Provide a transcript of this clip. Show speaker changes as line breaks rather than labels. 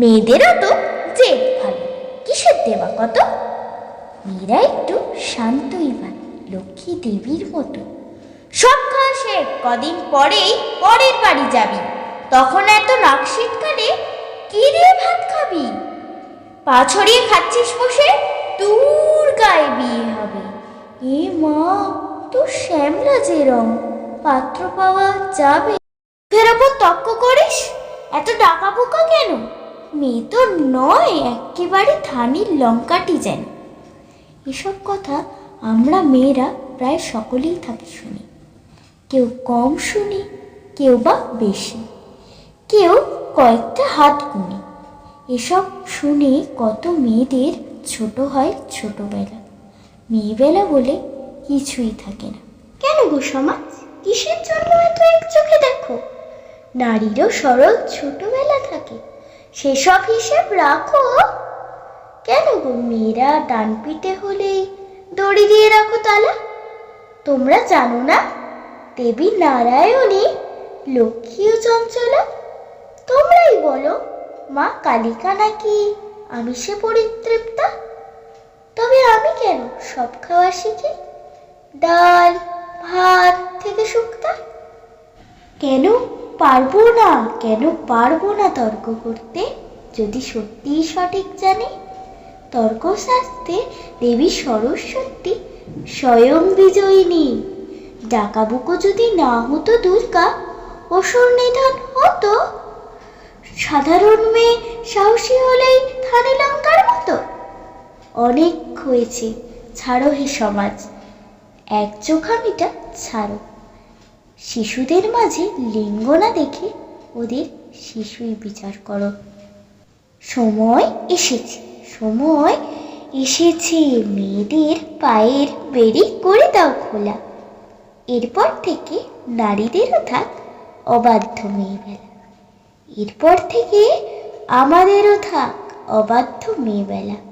মেয়েদেরও তো জেদ ভালো কিসের দেওয়া কত? মেয়েরা একটু শান্তই ভালো লক্ষ্মী দেবীর মতো। সব শেখ কদিন পরেই পরের বাড়ি যাবি। তখন এত নাক শীতকালে কি দিয়ে ভাত খাবি? পা ছড়িয়ে খাচ্ছিস বসে দূর গায়ে বিয়ে হবে। এ মা তো শ্যামলা যে রং, পাত্র পাওয়া যাবে। ফের ওপর তক্ক করিস? এত টাকা পোকা কেন? মেয়ে তো নয়, একেবারে ধানির লঙ্কাটি যেন। এসব কথা আমরা মেয়েরা প্রায় সকলেই থাকি শুনি। কেউ কম শুনি, কেউ বা বেশি। কেউ কয়েকটা হাত গুনি। এসব শুনে কত মেয়েদের ছোট হয় ছোটবেলা। মেয়েবেলা বলে কিছুই থাকে না। কেন গো সমাজ? কিসের জন্য এত এক চোখে দেখো? নারীরও সরল ছোটবেলা সেসব হিসেব রাখো। কেন গো মেয়েরা ডান পিঠে হলেই দড়ি দিয়ে রাখো তালা? তোমরা জানো না, দেবী নারায়ণী লক্ষ্মী ও চঞ্চলা। তোমরাই বলো, মা কালিকা নাকি আমিষে পরিতৃপ্তা? তবে আমি কেন সব খাওয়া শিখি? ডাল, ভাত থেকে শুক্তা? কেন পারব না? কেন পারব না তর্ক করতে? যদি সত্যিই সঠিক জানি তর্ক তর্কশাস্ত্রে দেবী সরস্বতী স্বয়ং বিজয়িনী। ডাকাবুকো যদি না হতো দুর্গা, অসুর নিধন হতো? সাধারণ মেয়ে সাহসী হলেই থানে লঙ্কার মতো? অনেক হয়েছে, ছাড়ো হে সমাজ। এক চোখামিটা ছাড়ো। শিশুদের মাঝে লিঙ্গ না দেখে ওদের শিশুই বিচার করো। সময় এসেছে সময় এসেছে, মেয়েদের পায়ের বেরি করে দাও খোলা। এরপর থেকে নারীদেরও থাক অবাধ্য মেয়েবেলা। এরপর থেকে আমাদেরও থাক অবাধ্য মেয়েবেলা।